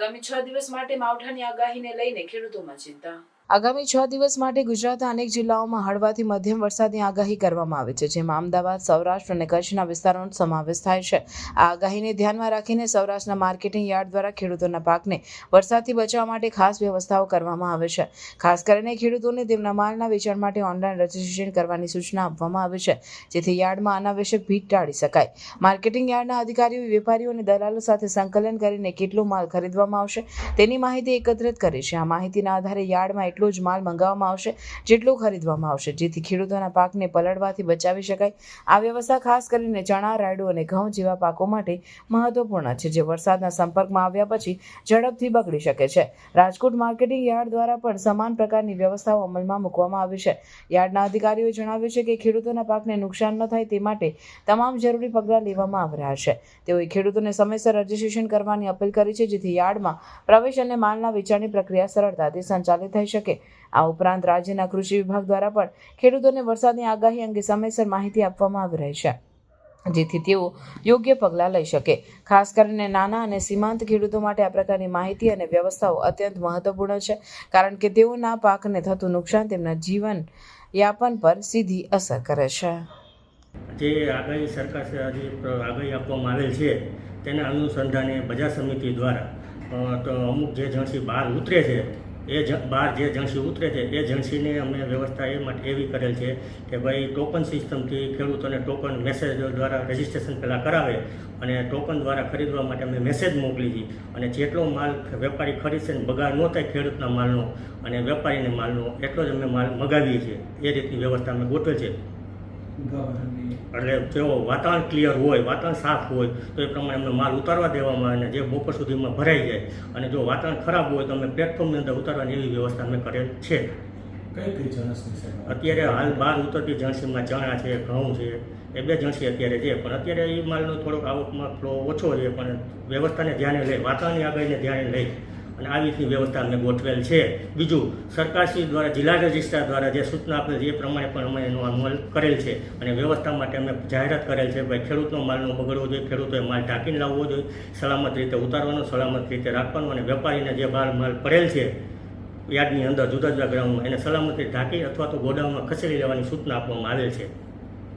આગામી છ દિવસ માટે માવઠાની આગાહીને લઈને ખેડૂતોમાં ચિંતા. આગામી છ દિવસ માટે ગુજરાતના અનેક જિલ્લાઓમાં હળવાથી મધ્યમ વરસાદની આગાહી કરવામાં આવી છે, જેમાં અમદાવાદ, સૌરાષ્ટ્ર અને કચ્છના વિસ્તારોનો સમાવેશ થાય છે. આ આગાહીને ધ્યાનમાં રાખીને સૌરાષ્ટ્રના માર્કેટિંગ યાર્ડ દ્વારા ખેડૂતોના પાકને વરસાદથી બચાવવા માટે ખાસ વ્યવસ્થાઓ કરવામાં આવે છે. ખાસ કરીને ખેડૂતોને તેમના માલના વેચાણ માટે ઓનલાઈન રજીસ્ટ્રેશન કરવાની સૂચના આપવામાં આવી છે, જેથી યાર્ડમાં અનાવશ્યક ભીડ ટાળી શકાય. માર્કેટિંગ યાર્ડના અધિકારીઓ, વેપારીઓ અને દલાલો સાથે સંકલન કરીને કેટલો માલ ખરીદવામાં આવશે તેની માહિતી એકત્રિત કરી છે. આ માહિતીના આધારે યાર્ડમાં એટલો જ માલ મંગાવવામાં આવશે, જેટલો ખરીદવામાં આવશે. જેથી ખેડૂતોના પાકને પલળવાથી બચાવી શકાય. આ વ્યવસ્થા ખાસ કરીને ચણા, રાયડું અને ઘઉં જેવા પાકો માટે મહત્વપૂર્ણ છે, જે વરસાદના સંપર્કમાં આવ્યા પછી ઝડપથી બગડી શકે છે. રાજકોટ માર્કેટિંગ યાર્ડ દ્વારા પણ સમાન પ્રકારની વ્યવસ્થાઓ અમલમાં મૂકવામાં આવી છે. યાર્ડના અધિકારીઓએ જણાવ્યું છે કે ખેડૂતોના પાકને નુકસાન ન થાય તે માટે તમામ જરૂરી પગલાં લેવામાં આવી રહ્યા છે. તેઓએ ખેડૂતોને સમયસર રજીસ્ટ્રેશન કરવાની અપીલ કરી છે, જેથી યાર્ડમાં પ્રવેશ અને માલના વેચાણની પ્રક્રિયા સરળતાથી સંચાલિત થઈ શકે. આ ઉપરાંત રાજ્યના કૃષિ વિભાગ દ્વારા પણ ખેડૂતોને વરસાદની આગાહી અંગે સમયસર માહિતી આપવામાં આવી રહી છે. જેથી તેઓ યોગ્ય પગલાં લઈ શકે. ખાસ કરીને નાના અને સીમાંત ખેડૂતો માટે આ પ્રકારની માહિતી અને વ્યવસ્થાઓ અત્યંત મહત્વપૂર્ણ છે, કારણ કે તેઓના પાકને થતું નુકસાન તેમના જીવન યાપન પર સીધી અસર કરે છે. જે આગાહી સરકાર જે આગાહી આપવામાં આવેલ છે, તેના અનુસંધાને બજાર સમિતિ દ્વારા અમુક જે જણસી બહાર ઉતરે છે એ જ બહાર જે જણસી ઉતરે છે, એ જણસીને અમે વ્યવસ્થા એ માટે એવી કરેલ છે કે ભાઈ ટોકન સિસ્ટમથી ખેડૂતોને ટોકન મેસેજ દ્વારા રજિસ્ટ્રેશન પહેલાં કરાવે અને ટોકન દ્વારા ખરીદવા માટે અમે મેસેજ મોકલી છીએ અને જેટલો માલ વેપારી ખરીદશે ને બગાડ ન થાય ખેડૂતના માલનો અને વેપારીને માલનો, એટલો જ અમે માલ મગાવીએ છીએ. એ રીતની વ્યવસ્થા અમે ગોઠવે છે. એટલે જો વાતાવરણ ક્લિયર હોય વાતાવરણ સાફ હોય તો એ પ્રમાણે એમને માલ ઉતારવા દેવામાં આવે અને જે બપોર સુધીમાં ભરાઈ જાય અને જો વાતાવરણ ખરાબ હોય તો અમે પ્લેટફોર્મની અંદર ઉતારવાની એવી વ્યવસ્થા અમે કરેલ છે. અત્યારે હાલ બહાર ઉતરતી જણસીમાં ચણા છે ઘઉં છે એ બે જણસી અત્યારે છે પણ અત્યારે એ માલનો થોડોક આવકમાં ફ્લો ઓછો છે પણ વ્યવસ્થાને ધ્યાને લઈ વાતાવરણની આગાહીને ધ્યાને લઈ. અને આવી રીતની વ્યવસ્થા અમને ગોઠવેલ છે. બીજું, સરકારશ્રી દ્વારા, જિલ્લા રજિસ્ટ્રાર દ્વારા જે સૂચના આપેલ છે, એ પ્રમાણે પણ અમે એનો અમલ કરેલ છે. અને વ્યવસ્થા માટે અમે જાહેરાત કરેલ છે ભાઈ, ખેડૂતનો માલનો બગડવો જોઈએ, ખેડૂતોએ માલ ઢાંકીને લાવવો જોઈએ, સલામત રીતે ઉતારવાનો, સલામત રીતે રાખવાનો અને વેપારીને જે બહાર માલ પડેલ છે, યાર્ડની અંદર, જુદા જુદા ગ્રાઉન્ડમાં, એને સલામતી ઢાંકી અથવા તો ગોડાઉનમાં ખસેડી લેવાની સૂચના આપવામાં આવેલ છે.